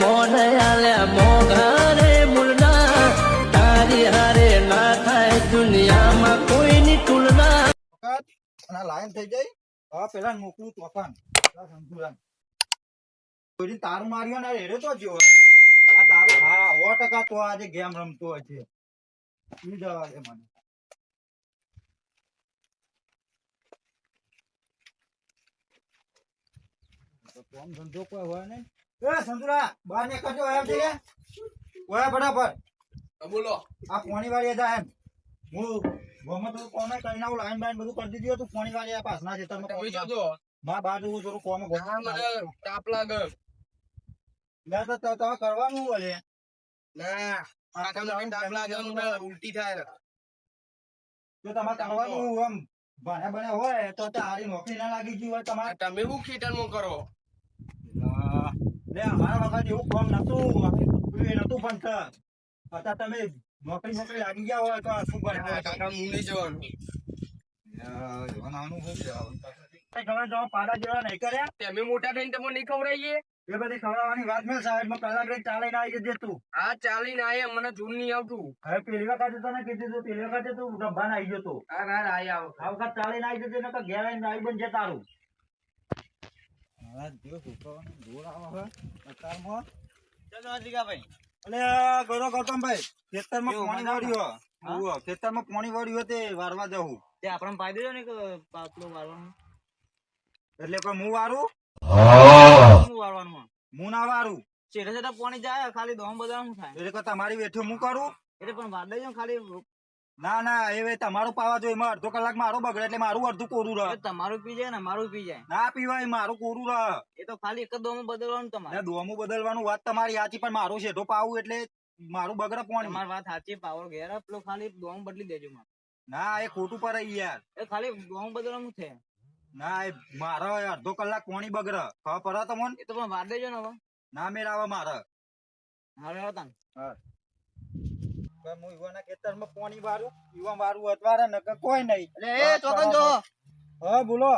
મોન દુનિયામાં કોઈની થઈ જાય હવે પેલા મોકલું તોફાન. સંતુલન. કોઈ તાર માર્યો ને રેડે તો જો આ તારું હા, સો ટકા તો આજે ગેમ રમતો હશે શું જવા દે મને? કોમ ધંધો કોઈ હોય નહીં. એ સંતુરા બહાર નીકળજો છે ઓય ફટાફટ. બોલો. આ પોણી વાળી જાય એમ. હું ગમે તો કોમે કરીને આવું લાઈન બાઈન બધું કરી દીધું હતું પોણી વાળી આ પાછના ખેતરમાં તમે પોણી જોજો. માં બાજુ થોડું કોમ તાપ લાગે. લે તો તમે કરવાનું બોલે ના આખા મને તાપ લાગે મને ઉલટી થાય જો તમારે કરવાનું આમ ભણે ભણે હોય તો તારી નોકરી ના લાગી ગયું હોય તમારે. તમે શું ખેતર કરો? લે અમારા વખત એવું કામ નતું એ નતું પણ અત્યારે તમે નોકરી નોકરી લાગી ગયા હોય તો શું કરે? કાકા મુંડી જવાનું. નાનું શું જો પાડા જેવા નહીં કર્યા તમે મોટા થઈને તમને નહીં ખવડાવીએ? એ બધી ખવડાવવાની વાત મેં સાહેબમાં પહેલા ગ્રેડ ચાલે ના આવી જજે તું. આ ચાલીને આયા મને જૂન નહીં આવતું. હવે પેલી વખતે તને કીધું તું પેલી વખતે તું ડબ્બાને આવી જતો. આ ના આયા આવો આ વખત ચાલીને આવી જજે નકર ઘેર આવીને આવી બનજે તારું અલે ગોરો ગૌતમભાઈ ખેતરમાં પાણી વાળ્યું હા? ખેતરમાં પાણી વાળ્યું તે વારવા જવું તે આપણને ફાયદો છે ને કે પાતળું વાળવાનું એટલે કોઈ હું વારું? વાળવાનું હું ના વારું. છેટે છેટે પાણી જાય ખાલી દોમ બધા શું થાય. એટલે તમારી વેઠું હું કરું? એટલે પણ વાર દેજો ખાલી ના ના એ તમારું પાવા જોઈએ. અડધો કલાક મારો બગડે એટલે મારું અડધું કોરું રહે. તમારું પી જાય ને મારું પી જાય. ના પીવાય મારું કોરું રહે. એ તો ખાલી એક દોમું બદલવાનું તમારે. દોમું બદલવાનું વાત તમારી સાચી પણ મારું શેઠો પાવું એટલે મારું બગડે પણ. મારી વાત સાચી પાવર ઘેર પેલો ખાલી દોમ બદલી દેજો મારે. ના એ ખોટું પડે યાર. એ ખાલી દોમ બદલવાનું છે. ના એ મારો અડધો કલાક કોણી બગડે. ખબર પડે તમને? એ તો પણ વાર દેજો ને હવે. ના મેળાવે મારે. હવે આવતા પણ હું યુવાના ખેતરમાં પાણી વારું યુવા વારું અતવારે નકર કોઈ નહીં. એટલે એ ચોકન જો. હા. બોલો.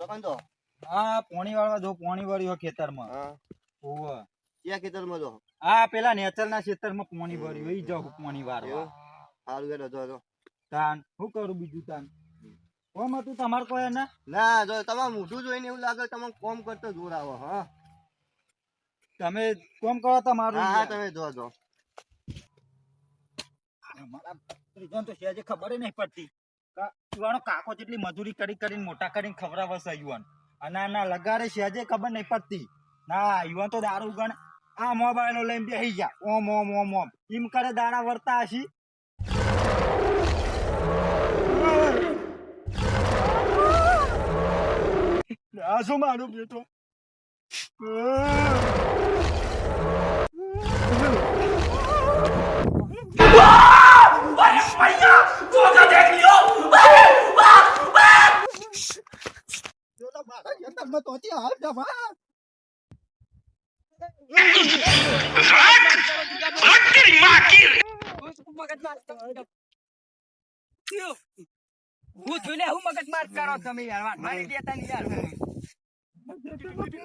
ચોકન જો. હા પાણી વાળવા જો પાણી વાળ્યું ખેતરમાં. હા. ઓવે ક્યાં ખેતરમાં જો? હા પેલા નેચર ના ખેતરમાં પાણી વાળ્યું ઈ જાઉં પાણી વાળવા સારું એટલે જો જો. તાન શું કરું બીજું તાન? કોમ હતું તમારે કોઈ ને ના જો તમારે મોઢું જોઈને એવું લાગે તમે કોમ કરતો જોર આવો હા. તમે કોમ કરો તમારું હા તમે જો જો. મારા ત્રીજાને તો સહેજે ખબર નહીં પડતી. યુવાનો કાકો જેટલી મજૂરી કરી કરીને મોટા કરીને ખવડાવે છે યુવાન. અને આના લગાડે સહેજે ખબર નહીં પડતી. ના, યુવાન તો દારૂ ગણ. આ મોબાઈલો લઈને બેસી જા ઓમ ઓમ ઓમ ઓમ. એમ કરે દાણા વર્તા હશી. આ શું મારું બેટો? જો તો મારા ખેતરમાં તોતી હાલ જવા હું જોઈને હું મગજ માર કરો તમે યાર મારી દેતા નહીં યાર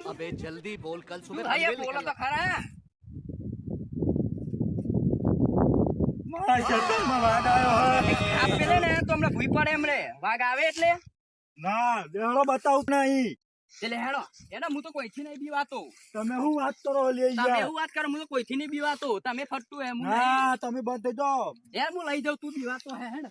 अबे जल्दी बोल कल सुबह ભાઈ पनवेल બોલો निकलना તો ખરા મારા ખેતરમાં વાઘ આવ્યો હે. આ પેલે ને તો હમણાં ભૂઈ પડે એમણે વાઘ આવે એટલે? ના દેહડો બતાવું નહીં. એટલે હેડો. એને હું તો કોઈથી નહીં બીવાતો. તમે શું વાત કરો લે તમે યાર વાત કરો? હું તો કોઈથી નહીં બીવાતો. તમે ફરતું એમ હું તમે બંધ જો યાર હું લઈ જાઉં તું બીવાતો હે હેડ.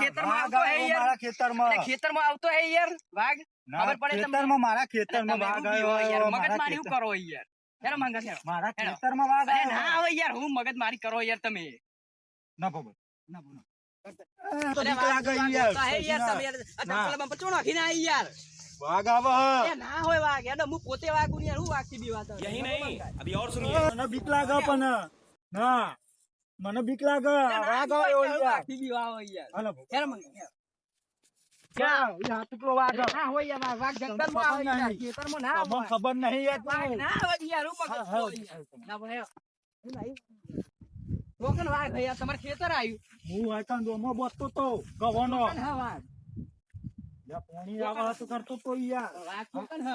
ખેતરમાં વાઘ આવતો હે યાર. મારા ખેતરમાં. ખેતરમાં આવતો હે યાર વાઘ? ખબર પડે? ખેતરમાં મારા ખેતર ખેતરમાં શું વાઘ આવ્યો મગજ મારી કરો યાર? હેડો માંગા હેડો મારા. ખેતરમાં વાગ અરે ના આવે યાર હું મગજ મારી કરો યાર તમે ના બાબા ના નહીં મને બીક લાગે ખબર નહીં. યાર વાઘ ના આવે યાર હું હા, મગજ હા. હોય યાર. ના ભાઈ હું. નહીં કોકન વાઘ? હે યાર તમારે ખેતર આવ્યું. હું આઈકન ડોમો બોસતો તો ગવાનો. કોકન યા પાણી આવે તો કરતો તો યાર. વાઘ કોકન હે.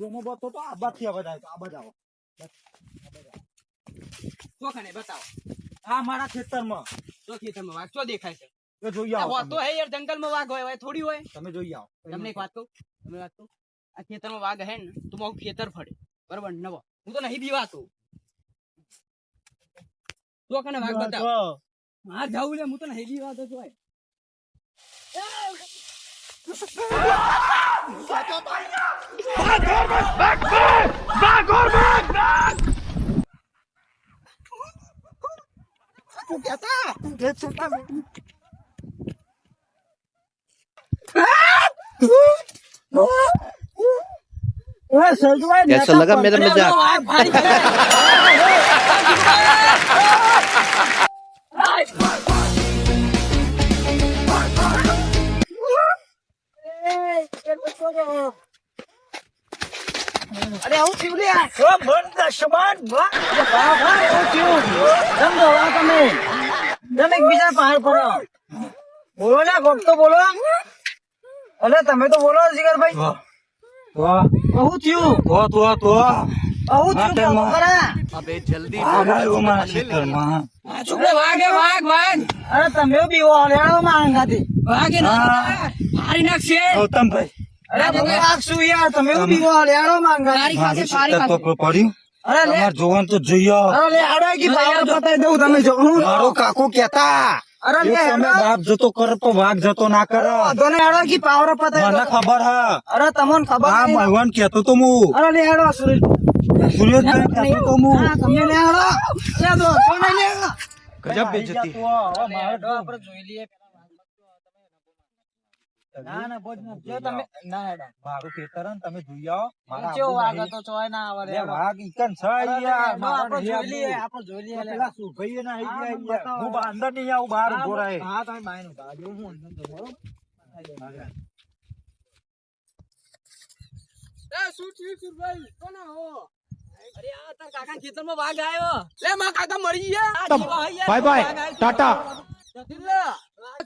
બેનો બતો તો આ અવાજ આવે. તો આ બાજુ આવો. ચોકને બતાવો. આ મારા ખેતરમાં. તો ખેતરમાં વાંચો દેખાય છે? જોઈ આવો હોતો હે યાર જંગલમાં વાઘ હોય હોય થોડી હોય. તમે જોઈ આવો. તમને એક વાત કહું તમે વાત કહું. આ ખેતરમાં વાઘ હે ને તો મારું ખેતર ફળે. બરોબર? નવો. હું તો નહીં બીવાતો તો. કને વાઘ બતાવ. હા જાવું લે હું તો નહીં બીવાતો જોય कैसा लगा मेरा मजाक વાઘ ભારી કરે. અરે આવું થયું લે આ. ઓ મન દશમન વાહ વાહ, વાહ, આવું થયું. કેમ દોડો તમે તમે એકબીજા પાર પડો બોલો ને કોક તો બોલો અરે તમે તો બોલો જીગરભાઈ વાહ. વાહ. આવું થયું. તો તો તો. બહુ થયું હા, બોલો ખરા. આ ગાયો મારા ખેતરમાં છોકરા વાગે વાગ વાઘ અરે તમે બીવો લેડો માં ગાતી વાગે ના મારી નાખશે. ગૌતમભાઈ. અરે તમે વાઘ યાર તમે બીવો લેડો માં ગાતી મારું ખેતર તો પડ્યું. અરે લે. જોવાનું તો જોઈએ. અરે લે આડો કી પાવર બતાવી દઉં તમે જો. હું મારો કાકો કેતા અરે તમે બાપ જતો કર તો વાઘ જતો ના કર. તને આડો કી પાવર મને ખબર હ. અરે તમને ખબર હા ભગવાન કેતો તો હું અરે લે આડો સુરેશ. સુરેશભાઈ કેતો તો હું તમે લે આડો લે દો તમે લે ગજબ બેજતી. આપણે જોઈ લઈએ. ના ના બોજ જો તમે ના હેડો મારું ખેતર ને તમે જોઈ આવો. મારા કેવો આબુ વાઘ ચોય ના આવે લે વાઘ ઈકન છે યાર આપણે જોઈ લઈએ આપણે જોઈ લઈએ. પેલા સુભાઈએ ના આઈ ગયા. મને યાર. બતાવો. હું અંદર નહીં આવું બહાર ઊભો રહે. હા તમે બાયનું કાઢો હું અંદર તો બરોબર? શું થયું સુરભાઈ? કોણ હો? અરે આ તાર કાકા ખેતરમાં વાઘ આવ્યો. લે માં કાકા મરી ગયા. Bye bye tata.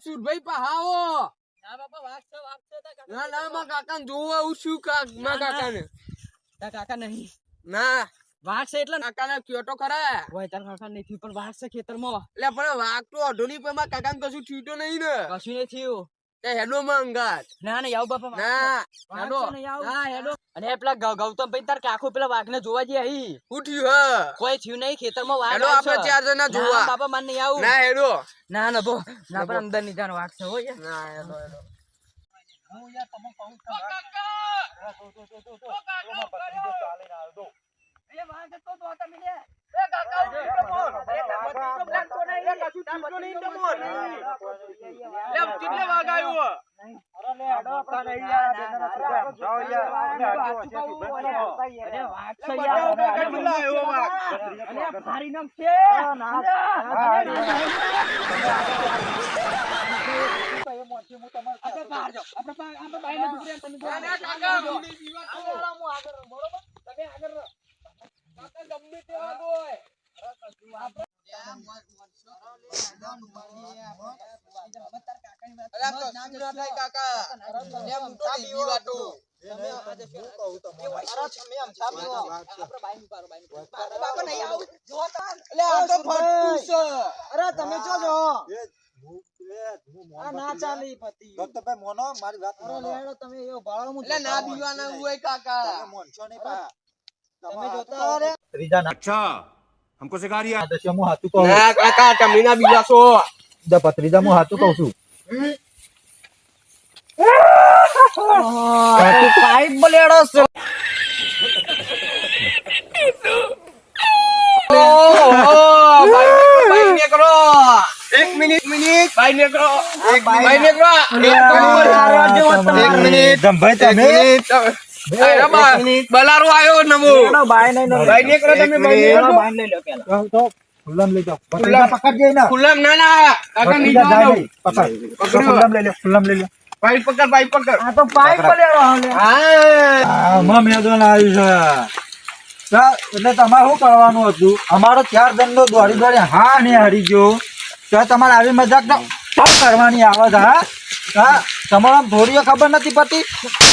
સુરભાઈ પહાવો ના કાકા ના ના જોવા આવું છું કાકમાં કાકા ને. કાકા નહીં. ના. વાઘ છે એટલે કાકા ને કયો તો ખરા. હોય તાર કાકા નહીં થયું પણ વાઘ છે ખેતરમાં. એટલે પણ વાઘ તો અઢોલી પરમાં કાકા કશું થયું તો નહીં ને. કશું નહીં થયું. તે હેલો માં ના ના યાવ બાપા ના વાઘ આવું. ના હેડો. અને પેલા ગૌતમ ભાઈ તાર કાકો પેલા વાઘને જોવા જઈએ અહીં ઉઠ્યું હ. હા કોઈ થયું નહીં ખેતરમાં વાઘ હેડો આપણે ચાર જણા જોવા. બાપા માન નહીં આવું. ના હેડો. ના ના બો ના પણ અંદરની જાણ વાઘ છે હો યાર. ના હેડો હેડો. વાઘ વાઘ છે. યાર. કેટલો આવ્યો વાઘ અરે ભારી. આપણે બહાર આપણે તમે જાઓ. ના, નહીં પીવા. આગળ બરોબર? તમે આગળ ગમે તે વાઘ હોય તમે મોનો મારી વાત તમે ભાળો હું ના દીવાના હોય કાકા મોનશો નહીં. તમે જોતા રે ત્રીજા ના અચ્છા હમકો સિખા રહ્યા દશમ હું હાથું કહું ના કાકા તમે ના બીજા છો. દ પત્રીજા હું હાથું કહું છું. તું પાઇપ બલેડો છે. એક મિનિટ. મિનિટ. ભાઈ નેકરો એક ભાઈ નેકરો એક મિનિટ. જંભાઈ તમે? મિનિટ. અરે બા, બલારો આવ્યો નવો ભાઈ નીકળો તમે ભાઈ નીકળો. તો ખુલ્લામ લઈ જાઓ. પત્રીજા પકડજે ને ખુલ્લામ ના ના કાકા નહીં પત્રીજા જવા જાય દઉં. નહીં. પકડ ખુલ્લામ લઈ લે ખુલ્લામ લઈ લે ભાઈ પકડ ભાઈ પકડ. આ તો પાઇપ બલેડો હા. આમાં મેદાન આવ્યું છે. એટલે તમારે શું કરવાનું હતું? અમારો ચાર દંડો દોડી દોડી હા ને હરી ગયો. તો તમારે આવી મજાક કરવાની આવે હા. હા. તમારા ધોરીએ ખબર નથી પડતી?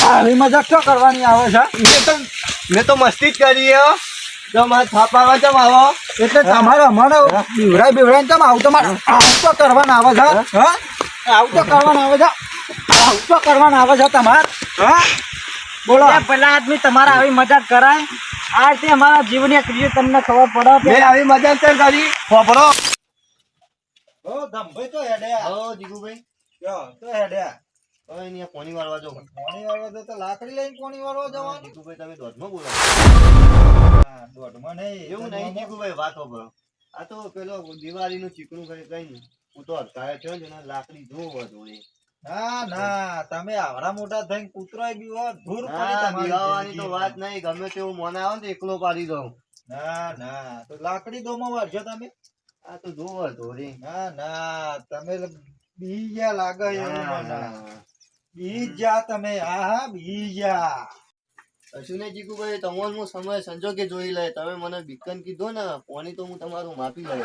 આવી મજાક શું કરવાની આવે છે? મેં તો મેં તો મસ્તી જ કરી હો. થાપાવા ચમ આવો? એટલે તમારે અમારે બીવડાય બીવડાય તમે આવું? તમારે આવું તો કરવાના આવે છે? હા? આવું તો કરવાના આવે છે? આવું તો કરવાના આવે છે તમારે? હા? બોલો. પેલા આદમી તમારે આવી મજાક કરાય. આ તે અમારા જીવની ક્રિયા તમને ખબર પડે મેં આવી મજા કેમ કરી? ખબરો ઓ ધમભાઈ તો હેડ્યા. હો જીગુભાઈ. તો હેડ્યા. હવે અહીંયા પોણી વાળવા જો પોણી વાળવા તો તો લાકડી લઈને પોણી વાળવા જવાનું? જીગુભાઈ તમે દોઢમાં બોલો. હા, દોઢમાં નહીં એવું નહીં જીગુભાઈ વાત સાંભળો આ તો પેલો દિવાળીનું ચીકણું કઈ કઈ નહીં. હું તો અટકાયો થયો ને લાકડી જોવો જોડે ના ના તમે આવડા મોટા થઈને કૂતરો ધૂર પડી તો વાત નહીં ગમે તેવું મને આવે ને એકલો પાડી દઉં. ના ના તો લાકડી દોમાં વાળજો તમે. આ તો જોવો જોડે ના ના તમે બી ગયા લાગે એવું બી જા તમે હા હા બી જા કશું નહીં જીગુભાઈ તમારો હું સમય સંજોગે જોઈ લે. તમે મને બીકન કીધો ને પોણી તો હું તમારું માપી લઉં.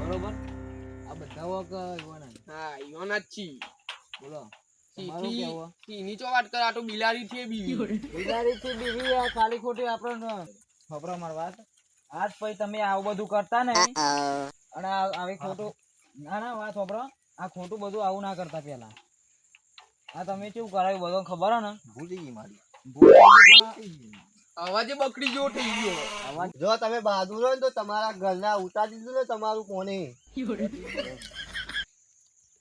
બરોબર? આ બધા વખત હા યોના જ છી બોલો. છી ની ચો વાત કર? આ તો બિલાડી છે બીવી. બિલાડી છે બીવી આ ખાલી ખોટી આપણને ખબરો માર વાત. આજ પછી તમે આવું બધું કરતા ને અને આવી ખોટું ના ના વાત ખબરો આ ખોટું બધું આવું ના કરતા પેલા આ તમે કેવું કરાવ્યું બધો ખબર ને? ભૂલી ગઈ મારી. અવાજે બકડી જેવો થઈ ગયો. જો તમે બહાદુર હોય ને તો તમારા ઘરના ઉતારી દીધું ને તમારું પોણી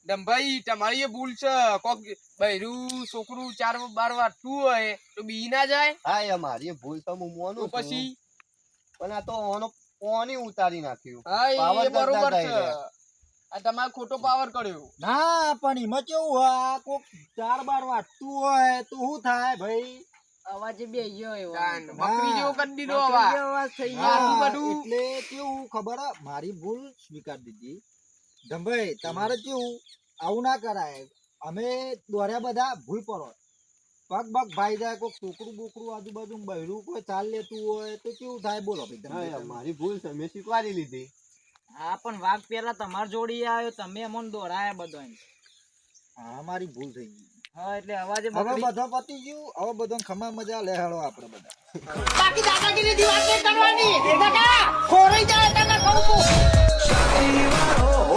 ડંભાઈ તમારી ભૂલ છે. કોક બૈરું છોકરું ચાર બાર વાટતું હોય તો બી ના જાય? હા એ મારી ભૂલ તો હું મોનું પછી? પણ આ તો ઓનો પોની ઉતારી નાખ્યું. હા એ બરોબર છે. આ તમારે ખોટો પાવર કર્યો. ના પણ એમાં કેવું હોય કોક ચાર બાર વાટતું હોય તો શું થાય ભાઈ? અવાજ બે ગયો એવો. બકરી જેવો કરી દીધો અવાજ અવાજ થઈ ગયો. બધું? એટલે કેવું ખબર હે? મારી ભૂલ સ્વીકાર દીધી. ધમભાઈ તમારે કેવું? આવું ના કરાય. અમે દોર્યા બધા ભૂલ પડો પગ બગ ભાઈ જાય કોઈ છોકરું બોકરું આજુબાજુ બહેરું કોઈ ચાલ લેતું હોય તો કેવું થાય? બોલો ભાઈ મારી ભૂલ છે મેં શીખવાડી લીધી. હા પણ વાઘ પેલા તમાર જોડી આવ્યો તમે અમને દોડાયા બધા હા મારી ભૂલ થઈ ગઈ. હા એટલે અવાજે હવે બધો પતી ગયું હવે બધો ખમા મજા લે હાલો આપણે બધા. બાકી દાદાગીરી નહીં કરવાની. ખોરાઈ જાય તને કહું છું